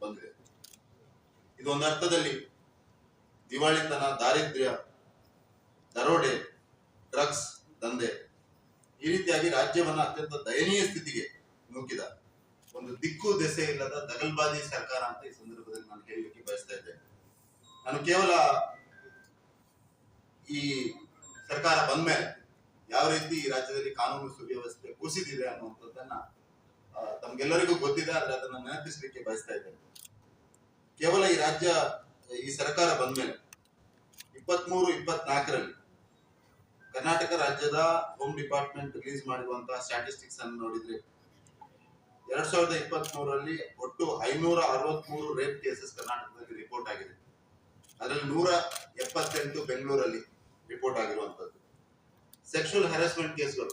ಬಂದಿದೆ ಇದೊಂದು ಅರ್ಥದಲ್ಲಿ ದಿವಾಳಿತನ, ದಾರಿದ್ರ್ಯ, ದರೋಡೆ, ಡ್ರಗ್ಸ್, ದಂಧೆ ಈ ರೀತಿಯಾಗಿ ರಾಜ್ಯವನ್ನ ಅತ್ಯಂತ ದಯನೀಯ ಸ್ಥಿತಿಗೆ ನೂಕಿದ ಒಂದು ದಿಕ್ಕು ದೆಸೆ ಇಲ್ಲದ ದಗಲ್ಬಾದಿ ಸರ್ಕಾರ ಅಂತ ಈ ಸಂದರ್ಭದಲ್ಲಿ ನಾನು ಹೇಳಲಿಕ್ಕೆ ಬಯಸ್ತಾ ಇದ್ದೇನೆ ನಾನು ಕೇವಲ ಈ ಸರ್ಕಾರ ಬಂದ್ಮೇಲೆ ಯಾವ ರೀತಿ ಈ ರಾಜ್ಯದಲ್ಲಿ ಕಾನೂನು ಸುವ್ಯವಸ್ಥೆ ಕುಸಿದಿದೆ ಅನ್ನುವಂಥದ್ದನ್ನ ತಮ್ಗೆಲ್ಲರಿಗೂ ಗೊತ್ತಿದೆ, ಆದ್ರೆ ಅದನ್ನ ನೆನಪಿಸಲಿಕ್ಕೆ ಬಯಸ್ತಾ ಇದ್ದೇನೆ. ಕೇವಲ ಈ ರಾಜ್ಯ, ಈ ಸರ್ಕಾರ ಬಂದ್ಮೇಲೆ, ಇಪ್ಪತ್ಮೂರು, ಇಪ್ಪತ್ನಾಲ್ಕರಲ್ಲಿ ಕರ್ನಾಟಕ ರಾಜ್ಯದ ಹೋಮ್ ಡಿಪಾರ್ಟ್ಮೆಂಟ್ ರಿಲೀಸ್ ಮಾಡಿರುವಂತಹ ಸ್ಟ್ಯಾಟಿಸ್ಟಿಕ್ಸ್ ಅನ್ನು ನೋಡಿದ್ರೆ, ಎರಡ್ ಸಾವಿರದ ಇಪ್ಪತ್ತ್ ಮೂರರಲ್ಲಿ ಒಟ್ಟು ಐನೂರ ಅರವತ್ಮೂರು ರೇಪ್ ಕೇಸಸ್ ಕರ್ನಾಟಕದಲ್ಲಿ ರಿಪೋರ್ಟ್ ಆಗಿದೆ. ಅದರಲ್ಲಿ ನೂರ ಎಪ್ಪತ್ತೆಂಟು ಬೆಂಗಳೂರಲ್ಲಿ ರಿಪೋರ್ಟ್ ಆಗಿರುವಂತದ್ದು ಸೆಕ್ಷುವಲ್ ಹ್ಯಾರಾಸ್ಮೆಂಟ್ ಕೇಸ್ಗಳು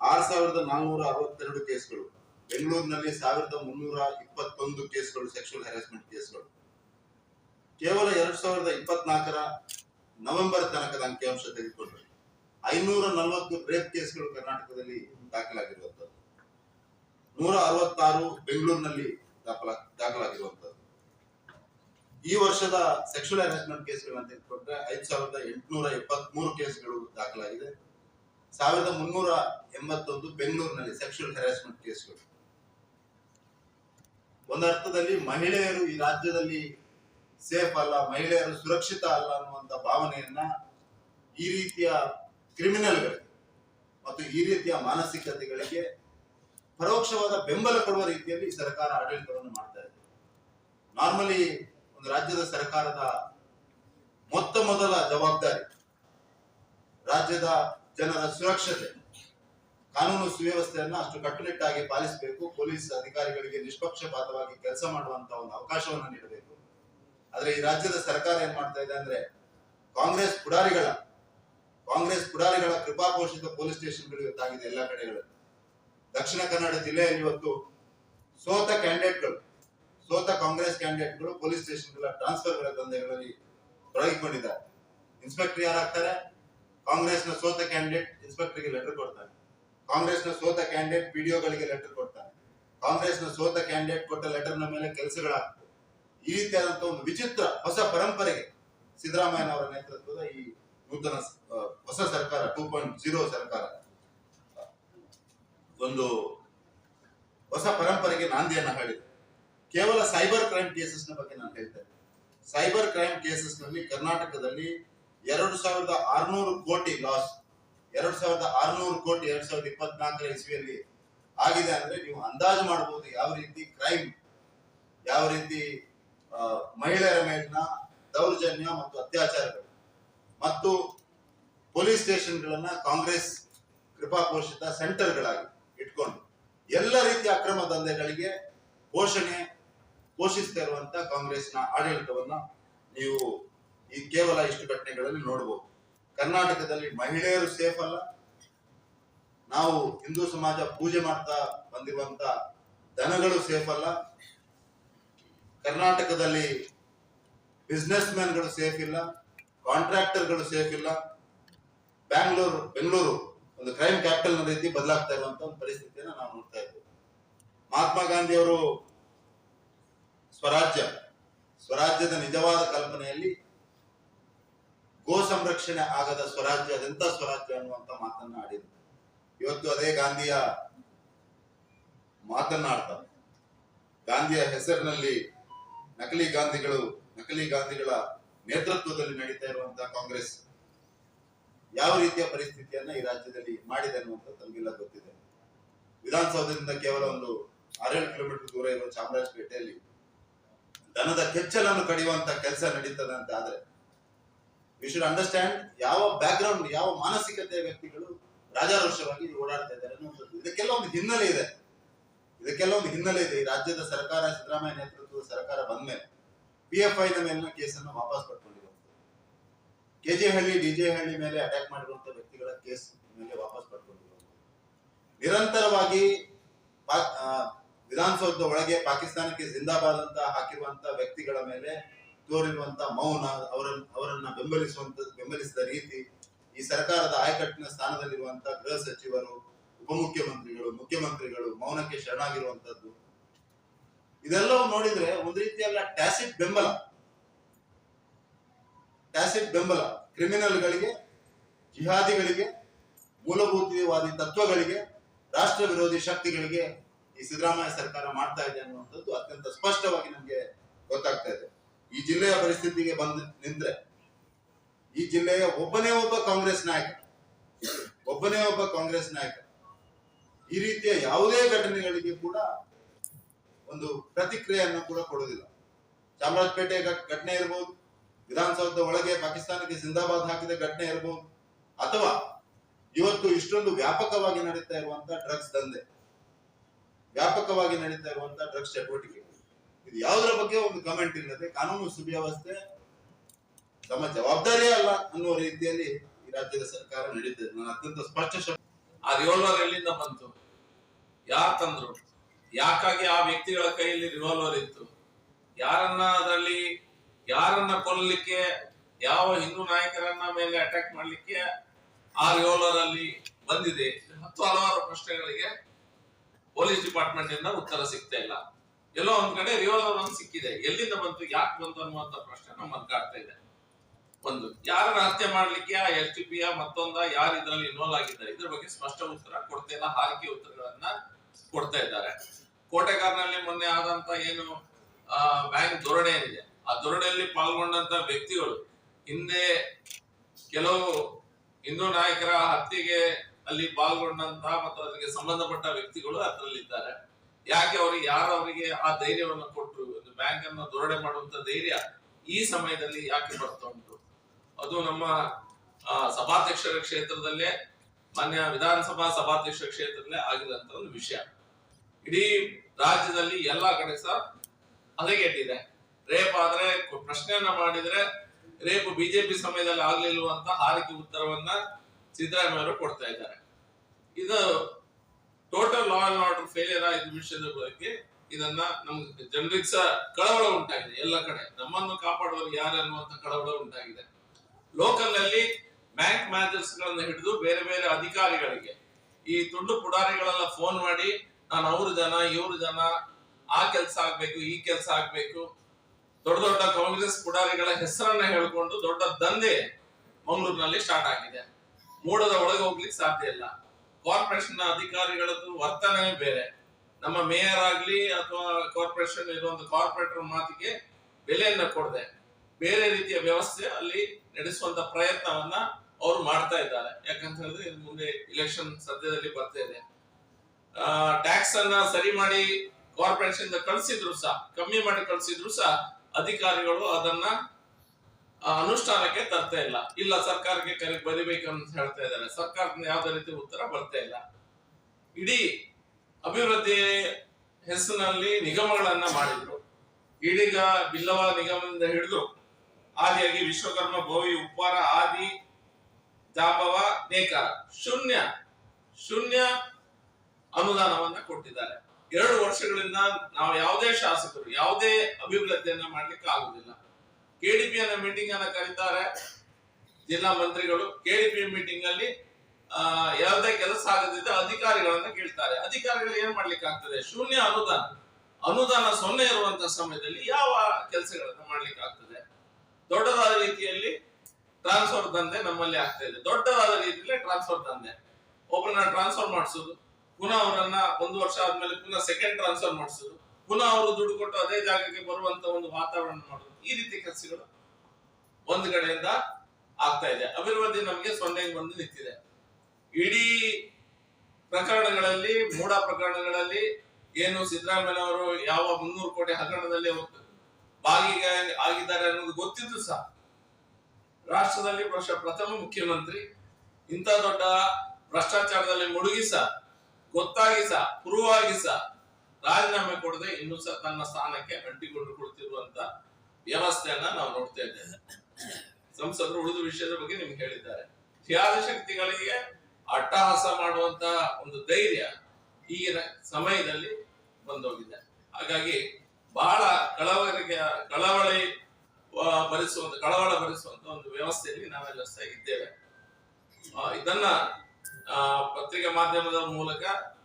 ಆರ್ ಸಾವಿರದ ನಾನ್ನೂರ ಅರವತ್ತೆರಡು ಕೇಸ್ಗಳು ಬೆಂಗಳೂರಿನಲ್ಲಿ ಸಾವಿರದ ಮುನ್ನೂರ ಇಪ್ಪತ್ತೊಂದು ಕೇಸ್ಗಳು ಸೆಕ್ಷುವಲ್ ಹ್ಯಾರಾಸ್ಮೆಂಟ್ ಕೇಸ್ಗಳು. ಕೇವಲ ಎರಡ್ ಸಾವಿರದ ಇಪ್ಪತ್ನಾಲ್ಕರ ನವೆಂಬರ್ ತನಕದ ಅಂಕಿಅಂಶ ತೆಗೆದುಕೊಂಡ್ರೆ ಐನೂರ ನಲವತ್ತು ರೇಪ್ ಕೇಸ್ಗಳು ಕರ್ನಾಟಕದಲ್ಲಿ ದಾಖಲಾಗಿರುವಂತದ್ದು ನೂರ ಅರವತ್ತಾರು ಬೆಂಗಳೂರಿನಲ್ಲಿ ದಾಖಲಾ ದಾಖಲಾಗಿರುವಂತದ್ದು ಈ ವರ್ಷದ ಸೆಕ್ಷುವಲ್ ಹ್ಯಾರಾಸ್ಮೆಂಟ್ ಕೇಸ್ಗಳನ್ನ ತೆಗೆದುಕೊಂಡ್ರೆ ಐದ್ ಸಾವಿರದ ಎಂಟುನೂರ ಎಪ್ಪತ್ಮೂರು ಕೇಸ್ಗಳು ದಾಖಲಾಗಿದೆ. ಸಾವಿರದ ಮುನ್ನೂರ ಎಂಬತ್ತೊಂದು ಬೆಂಗಳೂರಿನಲ್ಲಿ ಸೆಕ್ಷುವಲ್ ಹ್ಯಾರಾಸ್ಮೆಂಟ್ ಕೇಸ್ಗಳು. ಒಂದು ಅರ್ಥದಲ್ಲಿ ಮಹಿಳೆಯರು ಈ ರಾಜ್ಯದಲ್ಲಿ ಸೇಫ್ ಅಲ್ಲ, ಮಹಿಳೆಯರು ಸುರಕ್ಷಿತ ಅಲ್ಲ ಅನ್ನುವಂತ ಭಾವನೆಯನ್ನ ಈ ರೀತಿಯ ಕ್ರಿಮಿನಲ್ಗಳಿಗೆ ಮತ್ತು ಈ ರೀತಿಯ ಮಾನಸಿಕತೆಗಳಿಗೆ ಪರೋಕ್ಷವಾದ ಬೆಂಬಲ ಕೊಡುವ ರೀತಿಯಲ್ಲಿ ಸರ್ಕಾರ ಆಡಳಿತವನ್ನು ಮಾಡ್ತಾ ಇದೆ. ನಾರ್ಮಲಿ ಒಂದು ರಾಜ್ಯದ ಸರ್ಕಾರದ ಮೊತ್ತ ಮೊದಲ ಜವಾಬ್ದಾರಿ ರಾಜ್ಯದ ಜನರ ಸುರಕ್ಷತೆ ಕಾನೂನು ಸುವ್ಯವಸ್ಥೆಯನ್ನ ಅಷ್ಟು ಕಟ್ಟುನಿಟ್ಟಾಗಿ ಪಾಲಿಸಬೇಕು, ಪೊಲೀಸ್ ಅಧಿಕಾರಿಗಳಿಗೆ ನಿಷ್ಪಕ್ಷಪಾತವಾಗಿ ಕೆಲಸ ಮಾಡುವಂತ ಒಂದು ಅವಕಾಶವನ್ನು ನೀಡಬೇಕು. ಆದ್ರೆ ಈ ರಾಜ್ಯದ ಸರ್ಕಾರ ಏನ್ ಮಾಡ್ತಾ ಇದೆ ಅಂದ್ರೆ, ಕಾಂಗ್ರೆಸ್ ಪುಡಾರಿಗಳ ಕಾಂಗ್ರೆಸ್ ಪುಡಾರಿಗಳ ಕೃಪಾಪೋಷಿತ ಪೊಲೀಸ್ ಸ್ಟೇಷನ್ಗಳು ಇವತ್ತಾಗಿದೆ ಎಲ್ಲಾ ಕಡೆಗಳಲ್ಲಿ ದಕ್ಷಿಣ ಕನ್ನಡ ಜಿಲ್ಲೆಯಲ್ಲಿ ಇವತ್ತು ಸೋತ ಕ್ಯಾಂಡಿಡೇಟ್ಗಳು, ಸೋತ ಕಾಂಗ್ರೆಸ್ ಕ್ಯಾಂಡಿಡೇಟ್ಗಳು ಪೊಲೀಸ್ ಸ್ಟೇಷನ್ಗಳ ಟ್ರಾನ್ಸ್ಫರ್ಗಳ ತಂದೆಗಳಲ್ಲಿ ತೊಡಗಿಕೊಂಡಿದ್ದಾರೆ. ಇನ್ಸ್ಪೆಕ್ಟರ್ ಯಾರಾಗ್ತಾರೆ? ಕಾಂಗ್ರೆಸ್ನ ಸೋತ ಕ್ಯಾಂಡಿಡೇಟ್ ಇನ್ಸ್ಪೆಕ್ಟರ್ಗೆ ಲೆಟರ್ ಕೊಡ್ತಾನೆ ಕಾಂಗ್ರೆಸ್ನ ಸೋತ ಕ್ಯಾಂಡಿಡೇಟ್ ಪಿಡಿಒಗಳಿಗೆ ಲೆಟರ್ ಕೊಡ್ತಾನೆ ಕಾಂಗ್ರೆಸ್ನ ಸೋತ ಕ್ಯಾಂಡಿಡೇಟ್ ಕೊಟ್ಟ ಲೆಟರ್ನ ಮೇಲೆ ಕೆಲಸಗಳಾಗ್ತವೆ. ಈ ರೀತಿಯಾದಂತಹ ಒಂದು ವಿಚಿತ್ರ ಹೊಸ ಪರಂಪರೆಗೆ ಸಿದ್ದರಾಮಯ್ಯ ಅವರ ನೇತೃತ್ವದ ಈ ನೂತನ ಹೊಸ ಸರ್ಕಾರ ಟೂ ಪಾಯಿಂಟ್ ಜೀರೋ ಸರ್ಕಾರ. ಒಂದು ಹೊಸ ಪರಂಪರೆಗೆ ನಾಂದಿಯನ್ನ ಹೇಳಿದೆ ಕೇವಲ ಸೈಬರ್ ಕ್ರೈಮ್ ಕೇಸಸ್ನ ಬಗ್ಗೆ ನಾನು ಹೇಳ್ತೇನೆ. ಸೈಬರ್ ಕ್ರೈಮ್ ಕೇಸಸ್ನಲ್ಲಿ ಕರ್ನಾಟಕದಲ್ಲಿ ಎರಡು ಸಾವಿರದ ಆರ್ನೂರು ಕೋಟಿ ಲಾಸ್ ಎರಡು ಸಾವಿರದ ಆರ್ನೂರು ಕೋಟಿ, ಎರಡ್ ಸಾವಿರದ ಇಪ್ಪತ್ನಾಲ್ಕರ ಇಸ್ವಿಯಲ್ಲಿ ಆಗಿದೆ ಅಂದ್ರೆ ನೀವು ಅಂದಾಜು ಮಾಡಬಹುದು ಯಾವ ರೀತಿ ಕ್ರೈಮ್ ಯಾವ ರೀತಿ ಮಹಿಳೆಯರ ಮೇಲಿನ ದೌರ್ಜನ್ಯ ಮತ್ತು ಅತ್ಯಾಚಾರಗಳು. ಮತ್ತು ಪೊಲೀಸ್ ಸ್ಟೇಷನ್ಗಳನ್ನ ಕಾಂಗ್ರೆಸ್ ಕೃಪಾಪೋಷಿತ ಸೆಂಟರ್ಗಳಾಗಿ ಇಟ್ಕೊಂಡು ಎಲ್ಲ ರೀತಿಯ ಅಕ್ರಮ ದಂಧೆಗಳಿಗೆ ಪೋಷಣೆ, ಪೋಷಿಸ್ತಾ ಇರುವಂತ ಕಾಂಗ್ರೆಸ್ನ ಆಡಳಿತವನ್ನ ನೀವು ಈ ಕೇವಲ ಇಷ್ಟು ಘಟನೆಗಳಲ್ಲಿ ನೋಡಬಹುದು ಕರ್ನಾಟಕದಲ್ಲಿ ಮಹಿಳೆಯರು ಸೇಫ್ ಅಲ್ಲ. ನಾವು ಹಿಂದೂ ಸಮಾಜ ಪೂಜೆ ಮಾಡ್ತಾ ಬಂದಿರುವಂತ ದನಗಳು ಸೇಫ್ ಅಲ್ಲ. ಕರ್ನಾಟಕದಲ್ಲಿ ಬಿಸ್ನೆಸ್ ಮ್ಯಾನ್ಗಳು ಸೇಫ್ ಇಲ್ಲ. ಕಾಂಟ್ರಾಕ್ಟರ್ಗಳು ಸೇಫ್ ಇಲ್ಲ. ಬ್ಯಾಂಗ್ಳೂರು ಬೆಂಗಳೂರು ಒಂದು ಕ್ರೈಮ್ ಕ್ಯಾಪಿಟಲ್ ರೀತಿ ಬದಲಾಗ್ತಾ ಇರುವಂತ ಒಂದು ಪರಿಸ್ಥಿತಿಯನ್ನು ನಾವು ನೋಡ್ತಾ ಇದ್ದೇವೆ ಮಹಾತ್ಮ ಗಾಂಧಿ ಅವರು ಸ್ವರಾಜ್ಯ, ಸ್ವರಾಜ್ಯದ ನಿಜವಾದ ಕಲ್ಪನೆಯಲ್ಲಿ ಗೋ ಸಂರಕ್ಷಣೆ ಆಗದ ಸ್ವರಾಜ್ಯ, ಅದೆಂತ ಸ್ವರಾಜ್ಯ ಅನ್ನುವಂತ ಮಾತನ್ನ ಆಡಿದ್ರು. ಇವತ್ತು ಅದೇ ಗಾಂಧಿಯ ಮಾತನ್ನಾಡ್ತಾರೆ ಗಾಂಧಿಯ ಹೆಸರಿನಲ್ಲಿ ನಕಲಿ ಗಾಂಧಿಗಳು, ನಕಲಿ ಗಾಂಧಿಗಳ ನೇತೃತ್ವದಲ್ಲಿ ನಡೀತಾ ಇರುವಂತಹ ಕಾಂಗ್ರೆಸ್ ಯಾವ ರೀತಿಯ ಪರಿಸ್ಥಿತಿಯನ್ನ ಈ ರಾಜ್ಯದಲ್ಲಿ ಮಾಡಿದೆ ಅನ್ನುವಂಥದ್ದು ತಮಗೆಲ್ಲ ಗೊತ್ತಿದೆ. ವಿಧಾನಸೌಧದಿಂದ ಕೇವಲ ಒಂದು ಆರೇಳು ಕಿಲೋಮೀಟರ್ ದೂರ ಇರುವ ಚಾಮರಾಜಪೇಟೆಯಲ್ಲಿ ದನದ ಕೆಚ್ಚಲನ್ನು ಕಡಿಯುವಂತ ಕೆಲಸ ನಡೀತದೆ ಅಂತ ಆದ್ರೆ ವಿ ಶುಡ್ ಅಂಡರ್ಸ್ಟ್ಯಾಂಡ್ ಯಾವ ಬ್ಯಾಕ್ ಗ್ರೌಂಡ್ ಯಾವ ಮಾನಸಿಕತೆಯ ವ್ಯಕ್ತಿಗಳು ರಾಜಾರೋಷವಾಗಿ ಓಡಾಡ್ತಾ ಇದ್ದಾರೆ ಅನ್ನುವಂಥದ್ದು. ಇದಕ್ಕೆಲ್ಲ ಒಂದು ಹಿನ್ನೆಲೆ ಇದೆ. ಇದಕ್ಕೆಲ್ಲ ಒಂದು ಹಿನ್ನೆಲೆ ಇದೆ. ಈ ರಾಜ್ಯದ ಸರ್ಕಾರ, ಸಿದ್ದರಾಮಯ್ಯ ನೇತೃತ್ವದ ಸರ್ಕಾರ ಬಂದ್ಮೇಲೆ ಪಿ ಎಫ್ ಐನ ಮೇಲಿನ ಕೇಸನ್ನು ವಾಪಸ್ ಪಡ್ಕೊಂಡಿರುವಂಥದ್ದು. ಕೆಜೆಹಳ್ಳಿ ಡಿಜೆಹಳ್ಳಿ ಮೇಲೆ ಅಟ್ಯಾಕ್ ಮಾಡಿರುವಂತಹ ವ್ಯಕ್ತಿಗಳ ಕೇಸ್ ಮೇಲೆ ವಾಪಸ್ ಪಡ್ಕೊಂಡಿರುವಂಥದ್ದು. ನಿರಂತರವಾಗಿ ವಿಧಾನಸೌಧದ ಒಳಗೆ ಪಾಕಿಸ್ತಾನಕ್ಕೆ ಜಿಂದಾಬಾದ್ ಅಂತ ಹಾಕಿರುವಂತಹ ವ್ಯಕ್ತಿಗಳ ಮೇಲೆ ತೋರಿರುವಂತ ಮೌನ, ಅವರನ್ನ ಅವರನ್ನ ಬೆಂಬಲಿಸುವಂತ, ಬೆಂಬಲಿಸಿದ ರೀತಿ ಈ ಸರ್ಕಾರದ ಆಯಕಟ್ಟಿನ ಸ್ಥಾನದಲ್ಲಿರುವಂತಹ ಗೃಹ ಸಚಿವರು, ಉಪಮುಖ್ಯಮಂತ್ರಿಗಳು, ಮುಖ್ಯಮಂತ್ರಿಗಳು ಮೌನಕ್ಕೆ ಶರಣಾಗಿರುವಂತದ್ದು. ಇದೆಲ್ಲವೂ ನೋಡಿದ್ರೆ ಒಂದು ರೀತಿಯಲ್ಲ ಟ್ಯಾಸಿಟ್ ಬೆಂಬಲ. ಟ್ಯಾಸಿಟ್ ಬೆಂಬಲ. ಕ್ರಿಮಿನಲ್ಗಳಿಗೆ, ಜಿಹಾದಿಗಳಿಗೆ, ಮೂಲಭೂತವಾದಿ ತತ್ವಗಳಿಗೆ, ರಾಷ್ಟ್ರ ವಿರೋಧಿ ಶಕ್ತಿಗಳಿಗೆ ಈ ಸಿದ್ದರಾಮಯ್ಯ ಸರ್ಕಾರ ಮಾಡ್ತಾ ಇದೆ ಅನ್ನುವಂಥದ್ದು ಅತ್ಯಂತ ಸ್ಪಷ್ಟವಾಗಿ ನಮಗೆ ಗೊತ್ತಾಗ್ತಾ ಇದೆ. ಈ ಜಿಲ್ಲೆಯ ಪರಿಸ್ಥಿತಿಗೆ ಬಂದ ಈ ಜಿಲ್ಲೆಯ ಒಬ್ಬನೇ ಒಬ್ಬ ಕಾಂಗ್ರೆಸ್ ನಾಯಕ, ಒಬ್ಬನೇ ಒಬ್ಬ ಕಾಂಗ್ರೆಸ್ ನಾಯಕ, ಈ ರೀತಿಯ ಯಾವುದೇ ಘಟನೆಗಳಿಗೆ ಕೂಡ ಒಂದು ಪ್ರತಿಕ್ರಿಯೆಯನ್ನು ಕೂಡ ಕೊಡುವುದಿಲ್ಲ. ಚಾಮರಾಜಪೇಟೆ ಘಟ್- ಘಟನೆ ಇರಬಹುದು ವಿಧಾನಸೌಧದ ಒಳಗೆ ಪಾಕಿಸ್ತಾನಕ್ಕೆ ಜಿಂದಾಬಾದ್ ಹಾಕಿದ ಘಟನೆ ಇರಬಹುದು ಅಥವಾ ಇವತ್ತು ಇಷ್ಟೊಂದು ವ್ಯಾಪಕವಾಗಿ ನಡೀತಾ ಇರುವಂತಹ ಡ್ರಗ್ಸ್ ದಂಧೆ, ವ್ಯಾಪಕವಾಗಿ ನಡೀತಾ ಇರುವಂತಹ ಡ್ರಗ್ಸ್ ಚಟುವಟಿಕೆ. ಇದು ಯಾವುದರ ಬಗ್ಗೆ ಒಂದು ಕಮೆಂಟ್ ಇಲ್ಲದೆ ಕಾನೂನು ಸುವ್ಯವಸ್ಥೆ ತಮ್ಮ ಜವಾಬ್ದಾರಿಯೇ ಅಲ್ಲ ಅನ್ನುವ ರೀತಿಯಲ್ಲಿ ಈ ರಾಜ್ಯದ ಸರ್ಕಾರ ನಡೀತದೆ. ನಾನು ಅತ್ಯಂತ ಸ್ಪಷ್ಟ ಶಬ್ದ ಆ ರಿವಾಲ್ವರ್ ಎಲ್ಲಿಂದ ಬಂತು? ಯಾರು ತಂದ್ರು? ಯಾಕಾಗಿ ಆ ವ್ಯಕ್ತಿಗಳ ಕೈಯಲ್ಲಿ ರಿವಾಲ್ವರ್ ಇತ್ತು? ಯಾರನ್ನ ಅದರಲ್ಲಿ ಯಾರನ್ನ ಕೊಲ್ಲಲಿಕ್ಕೆ, ಯಾವ ಹಿಂದೂ ನಾಯಕರನ್ನ ಮೇಲೆ ಅಟ್ಯಾಕ್ ಮಾಡಲಿಕ್ಕೆ ಆ ರಿವಾಲ್ವರ್ ಅಲ್ಲಿ ಬಂದಿದೆ? ಹತ್ತು ಹಲವಾರು ಪ್ರಶ್ನೆಗಳಿಗೆ ಪೊಲೀಸ್ ಡಿಪಾರ್ಟ್ಮೆಂಟ್ ಇಂದ ಉತ್ತರ ಸಿಗ್ತಾ ಇಲ್ಲ. ಎಲ್ಲೋ ಒಂದ್ ಕಡೆ ರಿವಾಲ್ವರ್ ಒಂದು ಸಿಕ್ಕಿದೆ. ಎಲ್ಲಿಂದ ಬಂತು, ಯಾಕೆ ಬಂತು ಅನ್ನುವಂತ ಪ್ರಶ್ನೆ ನಮ್ಮ ಕಾಡ್ತಾ ಇದೆ. ಒಂದು, ಯಾರನ್ನ ಹತ್ಯೆ ಮಾಡ್ಲಿಕ್ಕೆ ಆ ಎಸ್ ಟಿ ಪಿಯ ಮತ್ತೊಂದ ಯಾರು ಇದ್ರಲ್ಲಿ ಇನ್ವಾಲ್ವ್ ಆಗಿದ್ದಾರೆ? ಇದ್ರ ಬಗ್ಗೆ ಸ್ಪಷ್ಟ ಉತ್ತರ ಕೊಡ್ತಾ ಇಲ್ಲ, ಹಾರಿಕೆ ಉತ್ತರಗಳನ್ನ ಕೊಡ್ತಾ ಇದ್ದಾರೆ. ಕೋಟೆಗಾರ್ನಲ್ಲಿ ಮೊನ್ನೆ ಆದಂತ ಏನು ಬ್ಯಾಂಕ್ ಧೋರಣೆ ಏನಿದೆ? ಆ ಧೋರಣೆಯಲ್ಲಿ ಪಾಲ್ಗೊಂಡಂತ ವ್ಯಕ್ತಿಗಳು, ಹಿಂದೆ ಕೆಲವು ಹಿಂದೂ ನಾಯಕರ ಹತ್ಯೆಗೆ ಅಲ್ಲಿ ಪಾಲ್ಗೊಂಡಂತ ಮತ್ತು ಅದಕ್ಕೆ ಸಂಬಂಧಪಟ್ಟ ವ್ಯಕ್ತಿಗಳು ಅದರಲ್ಲಿದ್ದಾರೆ ಯಾಕೆ ಅವರಿಗೆ, ಯಾರು ಅವರಿಗೆ ಆ ಧೈರ್ಯವನ್ನು ಕೊಟ್ಟರು ಬ್ಯಾಂಕ್ ಅನ್ನು ದೊರಡೆ ಮಾಡುವಂತ ಧೈರ್ಯ ಈ ಸಮಯದಲ್ಲಿ ಯಾಕೆ ಬರ್ತಾ ಉಂಟು? ಅದು ನಮ್ಮ ಸಭಾಧ್ಯಕ್ಷರ ಕ್ಷೇತ್ರದಲ್ಲೇ, ಮಾನ್ಯ ವಿಧಾನಸಭಾ ಸಭಾಧ್ಯಕ್ಷರ ಕ್ಷೇತ್ರದಲ್ಲೇ ಆಗಿದಂತ ಒಂದು ವಿಷಯ. ಇಡೀ ರಾಜ್ಯದಲ್ಲಿ ಎಲ್ಲಾ ಕಡೆ ಸಹ ಹದಗೆಟ್ಟಿದೆ. ರೇಪ್ ಆದ್ರೆ ಪ್ರಶ್ನೆಯನ್ನ ಮಾಡಿದ್ರೆ ರೇಪ್ ಬಿಜೆಪಿ ಸಮಯದಲ್ಲಿ ಆಗ್ಲಿಲ್ವ ಅಂತ ಹಾರಿಕೆ ಉತ್ತರವನ್ನ ಸಿದ್ದರಾಮಯ್ಯ ಅವರು ಕೊಡ್ತಾ ಇದ್ದಾರೆ. ಇದು total law and order failure ಆಗಿದೆ ವಿಷಯದ ಬಗ್ಗೆ ಇದನ್ನ ನಮ್ಗೆ ಜನರಿಗೆ ಸಹ ಕಳವಳ ಉಂಟಾಗಿದೆ ಎಲ್ಲ ಕಡೆ. ನಮ್ಮನ್ನು ಕಾಪಾಡುವವರು ಯಾರು ಅನ್ನುವಂತ ಕಳವಳ ಉಂಟಾಗಿದೆ. ಲೋಕಲ್ನಲ್ಲಿ ಬ್ಯಾಂಕ್ ಮ್ಯಾನೇಜರ್ಸ್ ಗಳನ್ನ ಹಿಡಿದು ಬೇರೆ ಬೇರೆ ಅಧಿಕಾರಿಗಳಿಗೆ ಈ ತುಂಡು ಪುಡಾರಿಗಳೆಲ್ಲ ಫೋನ್ ಮಾಡಿ, ನಾನು ಅವ್ರ ಜನ, ಇವ್ರ ಜನ, ಆ ಕೆಲಸ ಆಗ್ಬೇಕು, ಈ ಕೆಲಸ ಆಗ್ಬೇಕು. ದೊಡ್ಡ ದೊಡ್ಡ ಕಾಂಗ್ರೆಸ್ ಪುಡಾರಿಗಳ ಹೆಸರನ್ನ ಹೇಳ್ಕೊಂಡು ದೊಡ್ಡ ದಂಧೆ ಮಂಗಳೂರಿನಲ್ಲಿ ಸ್ಟಾರ್ಟ್ ಆಗಿದೆ. ಮೂಡದ ಒಳಗೆ ಹೋಗ್ಲಿಕ್ಕೆ ಸಾಧ್ಯ ಇಲ್ಲ. ಕಾರ್ಪೊರೇಷನ್ ಅಧಿಕಾರಿಗಳದ್ದು ವರ್ತನೆ ಬೇರೆ. ನಮ್ಮ ಮೇಯರ್ ಆಗ್ಲಿ ಅಥವಾ ಕಾರ್ಪೊರೇಷನ್ ಇರುವಂತ ಕಾರ್ಪೊರೇಟರ್ ಮಾತಿಗೆ ಬೆಲೆಯನ್ನ ಕೊಡದೆ. ಬೇರೆ ರೀತಿಯ ವ್ಯವಸ್ಥೆ ಅಲ್ಲಿ ನಡೆಸುವಂತ ಪ್ರಯತ್ನವನ್ನ ಅವರು ಮಾಡ್ತಾ ಇದ್ದಾರೆ. ಯಾಕಂತ ಹೇಳಿದ್ರೆ ಮುಂದೆ ಇಲೆಕ್ಷನ್ ಸದ್ಯದಲ್ಲಿ ಬರ್ತಾ ಇದೆ. ಟ್ಯಾಕ್ಸ್ ಅನ್ನ ಸರಿ ಮಾಡಿ ಕಾರ್ಪೊರೇಷನ್ ಕಳಿಸಿದ್ರು ಸಹ, ಕಮ್ಮಿ ಮಾಡಿ ಕಳಿಸಿದ್ರು ಸಹ ಅಧಿಕಾರಿಗಳು ಅದನ್ನ ಅನುಷ್ಠಾನಕ್ಕೆ ತರ್ತಾ ಇಲ್ಲ. ಇಲ್ಲ, ಸರ್ಕಾರಕ್ಕೆ ಕರೆ, ಬರಿಬೇಕಂತ ಹೇಳ್ತಾ ಇದ್ದಾರೆ. ಸರ್ಕಾರದಿಂದ ಯಾವ್ದೇ ರೀತಿ ಉತ್ತರ ಬರ್ತಾ ಇಲ್ಲ. ಇಡೀ ಅಭಿವೃದ್ಧಿ ಹೆಸರಿನಲ್ಲಿ ನಿಗಮಗಳನ್ನ ಮಾಡಿದ್ರು. ಇಡೀಗ ಬಿಲ್ಲವ ನಿಗಮದಿಂದ ಹಿಡಿದು ಆದಿಯಾಗಿ ವಿಶ್ವಕರ್ಮ, ಭೋವಿ, ಉಪ್ಪಾರ, ಆದಿ, ಜಾಂಬವ, ನೇಕಾರ ಶೂನ್ಯ ಶೂನ್ಯ ಅನುದಾನವನ್ನ ಕೊಟ್ಟಿದ್ದಾರೆ. ಎರಡು ವರ್ಷಗಳಿಂದ ನಾವು ಯಾವುದೇ ಶಾಸಕರು ಯಾವುದೇ ಅಭಿವೃದ್ಧಿಯನ್ನ ಮಾಡ್ಲಿಕ್ಕೆ ಆಗುದಿಲ್ಲ. ಕೆಡಿಪಿ ಅನ್ನ ಮೀಟಿಂಗ್ ಅನ್ನ ಕರೀತಾರೆ. ಜಿಲ್ಲಾ ಮಂತ್ರಿಗಳು ಕೆಡಿಪಿ ಮೀಟಿಂಗ್ ಅಲ್ಲಿ ಯಾವುದೇ ಕೆಲಸ ಆಗದಿದ್ದ ಅಧಿಕಾರಿಗಳನ್ನ ಕೇಳ್ತಾರೆ. ಅಧಿಕಾರಿಗಳು ಏನ್ ಮಾಡ್ಲಿಕ್ಕೆ ಆಗ್ತದೆ ಶೂನ್ಯ ಅನುದಾನ. ಅನುದಾನ ಸೊನ್ನೆ ಇರುವಂತಹ ಸಮಯದಲ್ಲಿ ಯಾವ ಕೆಲಸಗಳನ್ನ ಮಾಡ್ಲಿಕ್ಕೆ ಆಗ್ತದೆ ದೊಡ್ಡದಾದ ರೀತಿಯಲ್ಲಿ ಟ್ರಾನ್ಸ್ಫರ್ ದಂಧೆ ನಮ್ಮಲ್ಲಿ ಆಗ್ತಾ ಇದೆ. ದೊಡ್ಡದಾದ ರೀತಿಯಲ್ಲಿ ಟ್ರಾನ್ಸ್ಫರ್ ದಂಧೆ. ಒಬ್ಬರನ್ನ ಟ್ರಾನ್ಸ್ಫರ್ ಮಾಡಿಸೋದು, ಪುನಃ ಅವರನ್ನ ಒಂದು ವರ್ಷ ಆದ್ಮೇಲೆ ಪುನಃ ಸೆಕೆಂಡ್ ಟ್ರಾನ್ಸ್ಫರ್ ಮಾಡಿಸೋದು. ಪುನಃ ಅವರು ದುಡ್ಡು ಕೊಟ್ಟು ಅದೇ ಜಾಗಕ್ಕೆ ಬರುವಂತ ಒಂದು ವಾತಾವರಣ ಮಾಡುದು ಈ ರೀತಿ ಕೆಲಸಗಳು ಒಂದು ಕಡೆಯಿಂದ ಆಗ್ತಾ ಇದೆ. ಅಭಿವೃದ್ಧಿ ನಮಗೆ ಸೊನ್ನೆಗೆ ಬಂದು ನಿಂತಿದೆ. ಇಡೀ ಪ್ರಕರಣಗಳಲ್ಲಿ, ಮೂಢ ಪ್ರಕರಣಗಳಲ್ಲಿ ಏನು ಸಿದ್ದರಾಮಯ್ಯನವರು ಯಾವ ಮುನ್ನೂರು ಕೋಟಿ ಹಗರಣದಲ್ಲಿ ಭಾಗಿ ಆಗಿದ್ದಾರೆ ಅನ್ನೋದು ಗೊತ್ತಿದ್ದು ಸಹ ರಾಷ್ಟ್ರದಲ್ಲಿ ಬಹುಶಃ ಪ್ರಥಮ ಮುಖ್ಯಮಂತ್ರಿ, ಇಂಥ ದೊಡ್ಡ ಭ್ರಷ್ಟಾಚಾರದಲ್ಲಿ ಮುಳುಗಿ ಸಹ, ಗೊತ್ತಾಗಿ ಸಹ ಪ್ರೂವ್ ಆಗಿ ಸಹ ರಾಜೀನಾಮೆ ಕೊಡದೆ ಇನ್ನು ಸಹ ತನ್ನ ಸ್ಥಾನಕ್ಕೆ ಅಂಟಿಕೊಂಡು ಕುಳಿತಿರುವಂತ ವ್ಯವಸ್ಥೆಯನ್ನ ನಾವು ನೋಡ್ತಾ ಇದ್ದೇವೆ. ಸಂಸದರು ಉಳಿದ ವಿಷಯದ ಬಗ್ಗೆ ನಿಮ್ಗೆ ಹೇಳಿದ್ದಾರೆ. ತ್ಯಾಗ ಶಕ್ತಿಗಳಿಗೆ ಅಟ್ಟಹಾಸ ಮಾಡುವಂತ ಒಂದು ಧೈರ್ಯ ಈಗಿನ ಸಮಯದಲ್ಲಿ ಬಂದೋಗಿದೆ. ಹಾಗಾಗಿ ಬಹಳ ಕಳವಳಿಗೆ, ಕಳವಳಿ ಭರಿಸುವಂತ, ಕಳವಳ ಭರಿಸುವಂತ ಒಂದು ವ್ಯವಸ್ಥೆಯಲ್ಲಿ ನಾವೆಲ್ಲ ಇದ್ದೇವೆ. ಇದನ್ನ ಪತ್ರಿಕಾ ಮಾಧ್ಯಮದ ಮೂಲಕ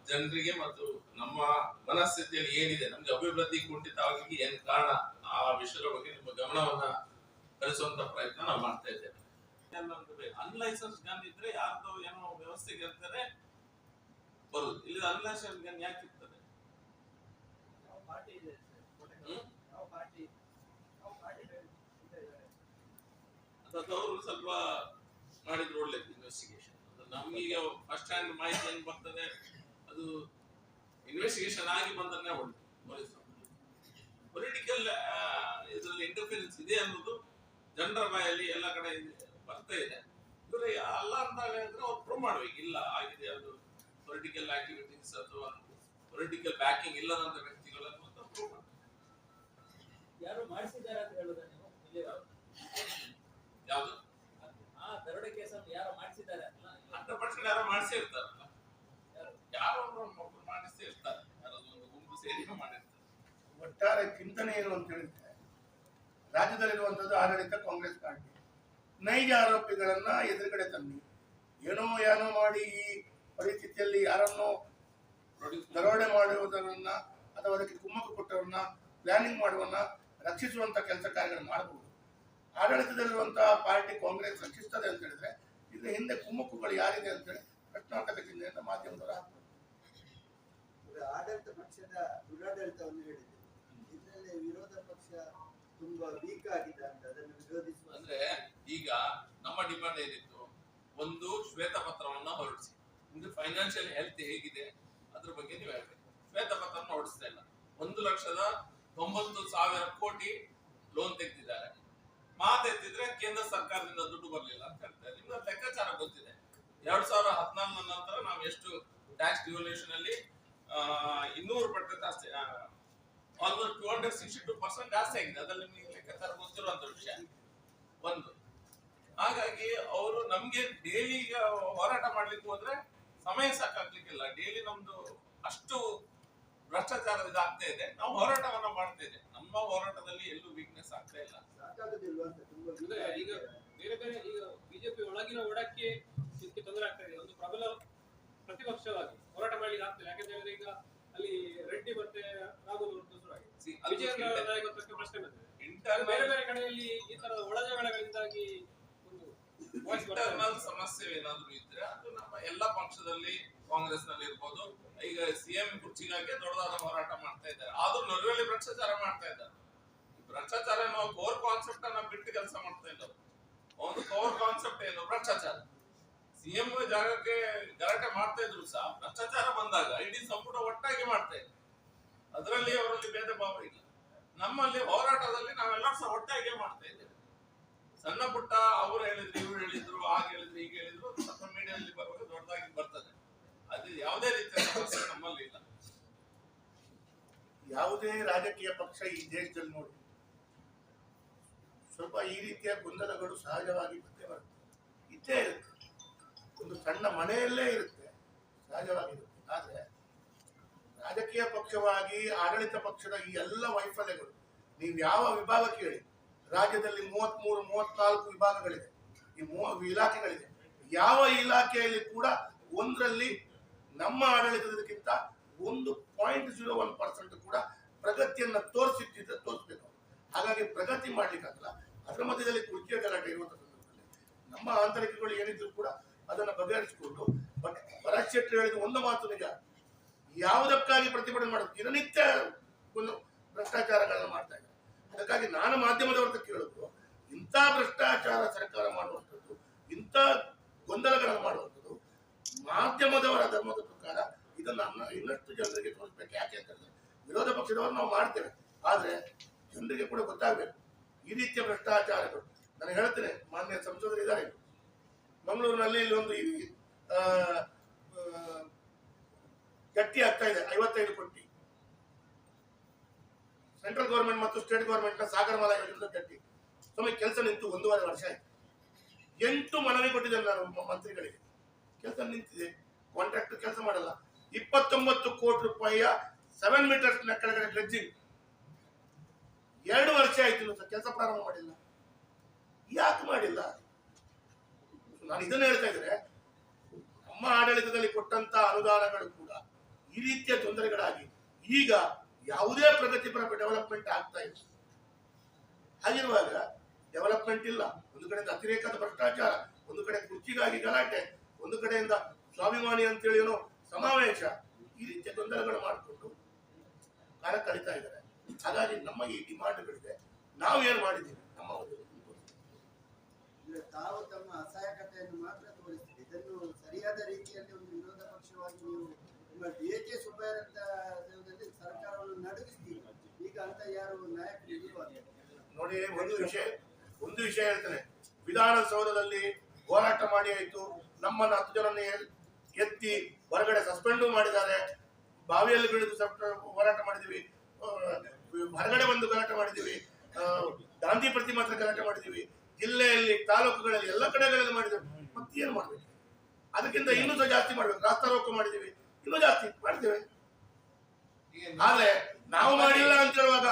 ಜನರಿಗೆ ಮತ್ತು ನಮ್ಮ ಮನಸ್ಥಿತಿಯಲ್ಲಿ ಏನಿದೆ ನಮ್ಗೆ ಅಭಿವೃದ್ಧಿ ಕುಂಠಿತವಾಗಿ ಏನ್ ಕಾರಣ? ಆ ವಿಷಯದ ಬಗ್ಗೆ ನಿಮ್ಮ ಗಮನವನ್ನ ಹರಿಸುವಂತ ಪ್ರಯತ್ನ ನಾವು ಮಾಡ್ತಾ ಇದ್ದೇವೆ. ಅನ್ಲೈಸೆನ್ಸ್ ಗನ್ ಇದ್ರೆ ಯಾರ್ದೋ ಏನೋ ವ್ಯವಸ್ಥೆಗೆ ಇರ್ತಾರೆ ಬರುದು. ಇಲ್ಲಿ ಅನ್ಲೈಸನ್ಸ್ ಗನ್ ಯಾಕೆ ಇರ್ತದೆ ಯಾವ ಪಾರ್ಟಿ ಇದೆ ಸರ್? ಹ್ಮ್? ಯಾವ ಪಾರ್ಟಿ ಯಾವ ಪಾರ್ಟಿ ಇದ್ದಾರೆ ಅದು ಅವರು ಸ್ವಲ್ಪ ಮಾಡಿದ್ರು ಒಳ್ಳೇದು ಇನ್ವೆಸ್ಟಿಗೇಷನ್ ನಮ್ಗೆ ಫಸ್ಟ್ ಹ್ಯಾಂಡ್ ಮಾಹಿತಿ ಏನ್ ಬರ್ತದೆ ಅದು ಇನ್ವೆಸ್ಟಿಗೇಷನ್ ಆಗಿ ಬಂದನ್ನೇ ಒಳ್ಳೆ ಪೊಲಿಟಿಕಲ್ ಇದರಲ್ಲಿ ಇಂಟರ್ಫಿರೆನ್ಸ್ ಇದೆ ಅನ್ನೋದು ಜನರ ಬಾಯಲ್ಲಿ ಎಲ್ಲ ಕಡೆ ಇದೆ- ಬರ್ತಾ ಇದೆ. ಇವರು ಅಲ್ಲ ಅಂದಾಗ ಹೇಳಿದ್ರೆ ಅವ್ರು ಪ್ರೂವ್ ಮಾಡ್ಬೇಕು ಇಲ್ಲ ಆಗಿದೆ ಅದು ಪೊಲಿಟಿಕಲ್ ಆಕ್ಟಿವಿಟೀಸ್ ಅಥವಾ ಪೊಲಿಟಿಕಲ್ ಬ್ಯಾಕಿಂಗ್ ಇಲ್ಲದಂತ ವ್ಯಕ್ತಿಗಳನ್ನು ಅಂತ ಪ್ರೂವ್ ಮಾಡ್ತಾರೆ ಯಾರು ಮಾಡಿಸಿದ್ದಾರೆ ಅಂತ ಹೇಳುದಾ ನೀವು? ಯಾವುದು? ಆ ದರೋಡೆ ಕೇಸನ್ನು ಯಾರು ಮಾಡಿಸಿದ್ದಾರೆ ಅಂತ? ಹಂಡ್ರೆಡ್ ಪರ್ಸೆಂಟ್ ಯಾರೋ ಮಾಡಿಸೇ ಇರ್ತಾರಲ್ಲ ಯಾರು? ಯಾರೋ ಒಬ್ರು ಮಾಡಿಸೇ ಇರ್ತಾರೆ ಯಾರೋ ಒಂದು ಗುಂಪು ಸೇರಿ ಮಾಡಿರ್ತಾರೆ ಒಟ್ಟಾರೆ ಚಿಂತನೆ ಏನು ಅಂತ ಹೇಳಿದ್ರೆ, ರಾಜ್ಯದಲ್ಲಿರುವಂಥದ್ದು ಆಡಳಿತ ಕಾಂಗ್ರೆಸ್ ಪಾರ್ಟಿ. ನೈಜ ಆರೋಪಿಗಳನ್ನ ಎದುರುಗಡೆ ತನ್ನಿ. ಏನೋ ಏನೋ ಮಾಡಿ ಈ ಪರಿಸ್ಥಿತಿಯಲ್ಲಿ ಯಾರನ್ನೋ ದರೋಡೆ ಮಾಡುವುದನ್ನ ಅಥವಾ ಅದಕ್ಕೆ ಕುಮ್ಮಕ್ಕು ಕೊಟ್ಟವನ್ನ ಪ್ಲಾನಿಂಗ್ ಮಾಡುವನ್ನ ರಕ್ಷಿಸುವಂತ ಕೆಲಸ ಕಾರ್ಯಗಳನ್ನು ಮಾಡಬಹುದು. ಆಡಳಿತದಲ್ಲಿರುವಂತಹ ಪಾರ್ಟಿ ಕಾಂಗ್ರೆಸ್ ರಕ್ಷಿಸ್ತದೆ ಅಂತ ಹೇಳಿದ್ರೆ, ಇದ್ರ ಹಿಂದೆ ಕುಮ್ಮಕ್ಕುಗಳು ಯಾರಿದೆ ಅಂತ ಹೇಳಿ ಪ್ರಶ್ನಾರ್ಥಕ ಚಿಹ್ನೆಯಿಂದ ಮಾಧ್ಯಮದವರು ಆಡಳಿತ ಪಕ್ಷದ ದುರಾಡಳಿತವನ್ನು ಹೇಳಿದೆ ಇದರಲ್ಲಿ ವಿರೋಧ ಪಕ್ಷ ತುಂಬಾ ವೀಕ್ ಆಗಿದೆ ಅಂತ ಅದನ್ನು ವಿರೋಧಿಸುವ ಅಂದ್ರೆ ಈಗ ನಮ್ಮ ಡಿಮಾಂಡ್ ಏನಿತ್ತು? ಒಂದು ಶ್ವೇತ ಪತ್ರವನ್ನ ಹೊರಡಿಸಿ. ಇದು ಫೈನಾನ್ಷಿಯಲ್ ಹೆಲ್ತ್ ಹೇಗಿದೆ? ಅದ್ರ ಬಗ್ಗೆ ನೀವು ಹೇಳ್ಬೇಕು. ಶ್ವೇತ ಪತ್ರವನ್ನು ಹೊರಡಿಸ್ತಾ ಇಲ್ಲ. ಒಂದು ಲಕ್ಷದ ತೊಂಬತ್ತು ಸಾವಿರ ಕೋಟಿ ಲೋನ್ ತೆಗೆದಿದ್ದಾರೆ. ಮಾತೆತ್ತಿದ್ರೆ ಕೇಂದ್ರ ಸರ್ಕಾರದಿಂದ ದುಡ್ಡು ಬರಲಿಲ್ಲ ಅಂತ ಹೇಳ್ತಾರೆ ನಿಮ್ಗೆ ಲೆಕ್ಕಾಚಾರ ಗೊತ್ತಿದೆ. ಎರಡ್ ಸಾವಿರದ ಹದಿನಾಲ್ಕರ ನಂತರ ನಾವು ಎಷ್ಟು ಟ್ಯಾಕ್ಸ್ ಡಿವಲ್ಯೂಷನ್ ಅಲ್ಲಿ ಇನ್ನೂರು ಪಟ್ಟು ಜಾಸ್ತಿ almost two hundred sixty two percent ಜಾಸ್ತಿ ಆಗಿದೆ. ಅದರಲ್ಲಿ ನಿಮಗೆ ಲೆಕ್ಕಾಚಾರ ಗೊತ್ತಿರುವಂತ ವಿಷಯ. ಒಂದು. ಹಾಗಾಗಿ ಅವರು ನಮ್ಗೆ ಡೈಲಿ ಈಗ ಹೋರಾಟ ಮಾಡ್ಲಿಕ್ಕೆ ಹೋದ್ರೆ ಸಮಯ ಸಾಕಾಗ್ಲಿಕ್ಕಿಲ್ಲ. ಡೈಲಿ ನಮ್ದು ಅಷ್ಟು ಭ್ರಷ್ಟಾಚಾರ ಇದಾಗ್ತಾ ಇದೆ. ನಾವು ಹೋರಾಟವನ್ನ ಮಾಡ್ತಾ ಇದೆ ನಮ್ಮ ಹೋರಾಟದಲ್ಲಿ ಎಲ್ಲೂ ವೀಕ್ನೆಸ್ ಆಗ್ತಾ ಇಲ್ಲ. ಸಾಕಾಗುದಿಲ್ವಾ ಅಂತ ತುಂಬಾ ಈಗ. ಬೇರೆ ಬೇರೆ ಈಗ ಬಿಜೆಪಿ ಒಳಗಿನ ಓಡಕ್ಕೆ ಇದಕ್ಕೆ ತೊಂದರೆ ಆಗ್ತಾ ಇದೆ. ಒಂದು ಪ್ರಬಲ ಪ್ರತಿಪಕ್ಷವಾಗಿ ಹೋರಾಟ ಮಾಡ್ಲಿಕ್ಕೆ ಆಗ್ತದೆ ಯಾಕಂತ ಹೇಳಿದ್ರೆ ಈಗ ಅಲ್ಲಿ ರೆಡ್ಡಿ ಮತ್ತೆ ರಾಘವ್ ವಿಜಯೇಂದ್ರ ಪ್ರಶ್ನೆ ಬಂದಿದೆ. ಬೇರೆ ಬೇರೆ ಕಡೆಯಲ್ಲಿ ಈ ತರದ voice ಇಂಟರ್ನಲ್ ಸಮಸ್ಯೆ ಏನಾದ್ರು ಇದ್ರೆ ಅದು ನಮ್ಮ ಎಲ್ಲಾ ಪಕ್ಷದಲ್ಲಿ ಕಾಂಗ್ರೆಸ್ನಲ್ಲಿ ಇರ್ಬೋದು. ಈಗ ಸಿಎಂ ಕುರ್ಚಿಗಾಗಿ ದೊಡ್ಡದಾದ ಹೋರಾಟ ಮಾಡ್ತಾ ಇದ್ದಾರೆ. ಆದ್ರೂ ನಡುವೆಯಲ್ಲಿ ಭ್ರಷ್ಟಾಚಾರ ಮಾಡ್ತಾ ಇದ್ದಾರೆ. ಭ್ರಷ್ಟಾಚಾರ ನಾವು ಕೋರ್ ಕಾನ್ಸೆಪ್ಟ್ ಅನ್ನ ಬಿಟ್ಟು ಕೆಲಸ ಮಾಡ್ತಾ ಇಲ್ಲ. ಒಂದು ಕೋರ್ ಕಾನ್ಸೆಪ್ಟ್ ಏನು? ಭ್ರಷ್ಟಾಚಾರ. ಸಿಎಂ ಜಾಗಕ್ಕೆ ಗಲಾಟೆ ಮಾಡ್ತಾ ಇದ್ರು ಸಹ. ಭ್ರಷ್ಟಾಚಾರ ಬಂದಾಗ ಇಡೀ ಸಂಪುಟ ಒಟ್ಟಾಗಿ ಮಾಡ್ತಾ ಇದ್ರು ಅದರಲ್ಲಿ ಅವರಲ್ಲಿ ಭೇದ ಭಾವ ಇಲ್ಲ. ನಮ್ಮಲ್ಲಿ ಹೋರಾಟದಲ್ಲಿ ನಾವೆಲ್ಲರೂ ಸಹ ಒಟ್ಟಾಗಿ ಮಾಡ್ತಾ ಇದ್ದೇವೆ. ಸಣ್ಣ ಪುಟ್ಟ ಅವ್ರು ಹೇಳಿದ್ರು, ಇವ್ರು ಹೇಳಿದ್ರು ಆಗ ಹೇಳಿದ್ರು ಈಗ ಹೇಳಿದ್ರು ಸ್ವಲ್ಪ ಮೀಡಿಯಾದಲ್ಲಿ ಬರುವಾಗ ದೊಡ್ಡದಾಗಿ ಬರ್ತದೆ. ಅದು ಯಾವುದೇ ರೀತಿಯ ಸಮಸ್ಯೆ ನಮ್ಮಲ್ಲಿ ಇಲ್ಲ. ಯಾವುದೇ ರಾಜಕೀಯ ಪಕ್ಷ ಈ ದೇಶದಲ್ಲಿ ನೋಡಿ, ಸ್ವಲ್ಪ ಈ ರೀತಿಯ ಗೊಂದಲಗಳು ಸಹಜವಾಗಿ ಮತ್ತೆ ಬರುತ್ತೆ. ಇದ್ದೇ ಇರುತ್ತೆ. ಒಂದು ಸಣ್ಣ ಮನೆಯಲ್ಲೇ ಇರುತ್ತೆ. ಸಹಜವಾಗಿರುತ್ತೆ. ಆದ್ರೆ ರಾಜಕೀಯ ಪಕ್ಷವಾಗಿ, ಆಡಳಿತ ಪಕ್ಷದ ಈ ಎಲ್ಲ ವೈಫಲ್ಯಗಳು, ನೀವು ಯಾವ ವಿಭಾಗ ಕೇಳಿ, ರಾಜ್ಯದಲ್ಲಿ ಮೂವತ್ಮೂರು, ಮೂವತ್ನಾಲ್ಕು ವಿಭಾಗಗಳಿದೆ, ಈ ಮೂವ ಇಲಾಖೆಗಳಿದೆ, ಯಾವ ಇಲಾಖೆಯಲ್ಲಿ ಕೂಡ ಒಂದರಲ್ಲಿ ನಮ್ಮ ಆಡಳಿತದಕ್ಕಿಂತ ಒಂದು ಪಾಯಿಂಟ್ ಜೀರೋ ಒನ್ ಪರ್ಸೆಂಟ್ ಕೂಡ ಪ್ರಗತಿಯನ್ನ ತೋರಿಸಿದ್ದಿದ್ರೆ ತೋರಿಸ್ಬೇಕು. ಹಾಗಾಗಿ ಪ್ರಗತಿ ಮಾಡ್ಲಿಕ್ಕಾಗಲ್ಲ. ಅದರ ಮಧ್ಯದಲ್ಲಿ ಕುರ್ಚಿಯ ಗಲಾಟೆ ಇರುವಂತಹ ನಮ್ಮ ಆಂತರಿಕಗಳು ಏನಿದ್ರು ಕೂಡ ಅದನ್ನ ಬಗೆಹರಿಸಿಕೊಂಡು, ಬಟ್ ಭರತ್ ಶೆಟ್ಟಿ ಹೇಳಿದ ಒಂದು ಮಾತು ನಿಜ. ಯಾವುದಕ್ಕಾಗಿ ಪ್ರತಿಭಟನೆ ಮಾಡೋದು ದಿನನಿತ್ಯ ಒಂದು ಭ್ರಷ್ಟಾಚಾರಗಳನ್ನು ಮಾಡ್ತಾ ಇದ್ದಾರೆ. ಅದಕ್ಕಾಗಿ ನಾನು ಮಾಧ್ಯಮದವ್ರದ್ದು ಕೇಳಿದ್ರು ಕೇಳೋದು ಇಂಥ ಭ್ರಷ್ಟಾಚಾರ ಸರ್ಕಾರ ಮಾಡುವಂಥದ್ದು, ಇಂಥ ಗೊಂದಲಗಳನ್ನು ಮಾಡುವಂಥದ್ದು, ಮಾಧ್ಯಮದವರ ಧರ್ಮದ ಪ್ರಕಾರ ಇದನ್ನ ಇನ್ನಷ್ಟು ಜನರಿಗೆ ತೋರಿಸ್ಬೇಕು. ಯಾಕೆ ಅಂತಂದ್ರೆ ವಿರೋಧ ಪಕ್ಷದವರು ನಾವು ಮಾಡ್ತೇವೆ, ಆದರೆ ಜನರಿಗೆ ಕೂಡ ಗೊತ್ತಾಗಬೇಕು. ಈ ರೀತಿಯ ಭ್ರಷ್ಟಾಚಾರಗಳು, ನಾನು ಹೇಳ್ತೇನೆ, ಮಾನ್ಯ ಸಂಸದರು ಇದ್ದಾರೆ. ಮಂಗಳೂರಿನಲ್ಲಿ ಇಲ್ಲಿ ಒಂದು ಈ ಗಟ್ಟಿ ಆಗ್ತಾ ಇದೆ, ಐವತ್ತೈದು ಕೋಟಿ. ಸೆಂಟ್ರಲ್ ಗೌರ್ಮೆಂಟ್ ಮತ್ತು ಸ್ಟೇಟ್ ಗೌರ್ಮೆಂಟ್ನ ಸಾಗರಮಾಲಾ ಯೋಜನೆ ಗಟ್ಟಿ. ಸುಮ್ಮನೆ ಕೆಲಸ ನಿಂತು ಒಂದೂವರೆ ವರ್ಷ ಆಯ್ತು. ಎಂಟು ಮನವಿ ಕೊಟ್ಟಿದ್ದೇನೆ ನಾನು ಮಂತ್ರಿಗಳಿಗೆ. ಕೆಲಸ ನಿಂತಿದೆ ಕಾಂಟ್ರಾಕ್ಟ್ ಕೆಲಸ ಮಾಡಲ್ಲ. ಇಪ್ಪತ್ತೊಂಬತ್ತು ಕೋಟಿ ರೂಪಾಯಿಯ ಸೆವೆನ್ ಮೀಟರ್ಸ್ನ ಕೆಳಗಡೆ ಡ್ರೆಡ್ಜಿಂಗ್ ಎರಡು ವರ್ಷ ಆಯ್ತು ಕೆಲಸ ಪ್ರಾರಂಭ ಮಾಡಿಲ್ಲ. ಯಾಕೆ ಮಾಡಿಲ್ಲ? ನಾನು ಇದನ್ನ ಹೇಳ್ತಾ ಇದ್ರೆ ನಮ್ಮ ಆಡಳಿತದಲ್ಲಿ ಕೊಟ್ಟಂತ ಅನುದಾನಗಳು ಕೂಡ ಈ ರೀತಿಯ ತೊಂದರೆಗಳಾಗಿ ಈಗ ಯಾವುದೇ ಪ್ರಗತಿಪರ ಡೆವಲಪ್ಮೆಂಟ್ ಆಗ್ತಾ ಇಲ್ಲ. ಹಾಗಿರುವಾಗ ಡೆವಲಪ್ಮೆಂಟ್ ಇಲ್ಲ. ಒಂದು ಕಡೆಯಿಂದ ಅತಿರೇಕದ ಭ್ರಷ್ಟಾಚಾರ, ಒಂದು ಕಡೆ ಕುರ್ಚಿಗಾಗಿ ಗಲಾಟೆ, ಒಂದು ಕಡೆಯಿಂದ ಸ್ವಾಭಿಮಾನಿ ಅಂತೇಳಿ ಏನೋ ಸಮಾವೇಶ, ಈ ರೀತಿಯ ಗೊಂದಲಗಳು ಮಾಡಿಕೊಂಡು ಕಾಲ ಕಳೀತಾ ಇದ್ದಾರೆ. ಹಾಗಾಗಿ ನಮ್ಮ ಈ ಡಿಮಾಂಡ್ಗಳಿದೆ. ನಾವು ಏನು ಮಾಡಿದ್ದೀವಿ? ನಮ್ಮ ಒಂದು ತಾವು ತಮ್ಮ ಅಸಹಾಯಕತೆಯನ್ನು ಮಾತ್ರ ತೋರಿಸ್ತೀವಿ ಇದನ್ನು ಸರಿಯಾದ ರೀತಿಯಲ್ಲಿ ಒಂದು ವಿರೋಧ ಪಕ್ಷವಾಗಿ ನೀವು ನಿಮ್ಮ ಡಿ ಎ ಸುಬ್ಬಯ್ಯರಂತ ದೇವದಲ್ಲಿ ಸರ್ಕಾರವನ್ನು ಈಗ ಅಂತ ಯಾರು ನಾಯಕರು ನೋಡಿ, ಒಂದು ವಿಷಯ ಒಂದು ವಿಷಯ ಹೇಳ್ತೇನೆ. ವಿಧಾನಸೌಧದಲ್ಲಿ ಹೋರಾಟ ಮಾಡಿ ಆಯ್ತು ನಮ್ಮನ್ನ ಹತ್ತು ಜನ ಎತ್ತಿ ಹೊರಗಡೆ ಸಸ್ಪೆಂಡು ಮಾಡಿದ್ದಾರೆ. ಬಾವಿಯಲ್ಲಿ ಬೀಳಿದು ಹೋರಾಟ ಮಾಡಿದೀವಿ ಹೊರಗಡೆ ಬಂದು ಗಲಾಟೆ ಮಾಡಿದೀವಿ ಗಾಂಧಿ ಪ್ರತಿಮೆ ಮಾತ್ರ ಗಲಾಟೆ ಮಾಡಿದೀವಿ ಜಿಲ್ಲೆಯಲ್ಲಿ, ತಾಲೂಕುಗಳಲ್ಲಿ, ಎಲ್ಲ ಕಡೆಗಳಲ್ಲಿ ಮಾಡಿದ್ದೇವೆ. ಮತ್ತೇನು ಮಾಡ್ಬೇಕು? ಅದಕ್ಕಿಂತ ಇನ್ನೂ ಸಹ ಜಾಸ್ತಿ ಮಾಡ್ಬೇಕು. ರಾಸ್ತಾರೋಕ ಮಾಡಿದೀವಿ ಇನ್ನೂ ಜಾಸ್ತಿ ಮಾಡ್ತೇವೆ ಆದ್ರೆ ನಾವು ಮಾಡಿಲ್ಲ ಅಂತ ಹೇಳುವಾಗ